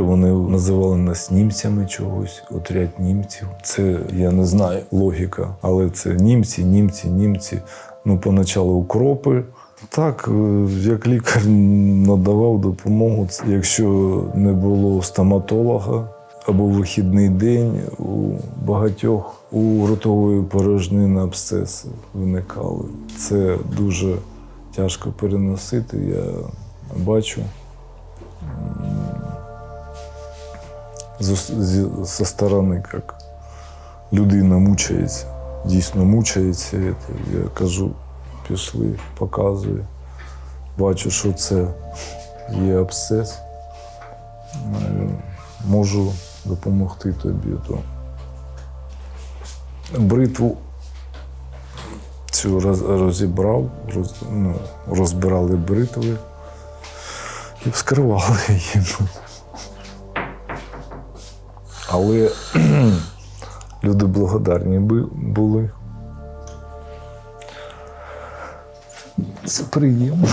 Вони називали нас німцями чогось, отряд німців. Це я не знаю логіка, але це німці, німці, німці. Ну, поначалу укропи. Так, е, як лікар надавав допомогу, якщо не було стоматолога або вихідний день, у багатьох у ротової порожнини абсцеси виникали. Це дуже тяжко переносити. Я бачу. Зі- сторони, як людина мучається, дійсно мучається. Я кажу, пішли, показую. Бачу, що це є абсцес. Можу допомогти тобі. То бритву цю роз- розібрав, роз, ну, розбирали бритви і вскривали її. Але люди благодарні були. Це приємно.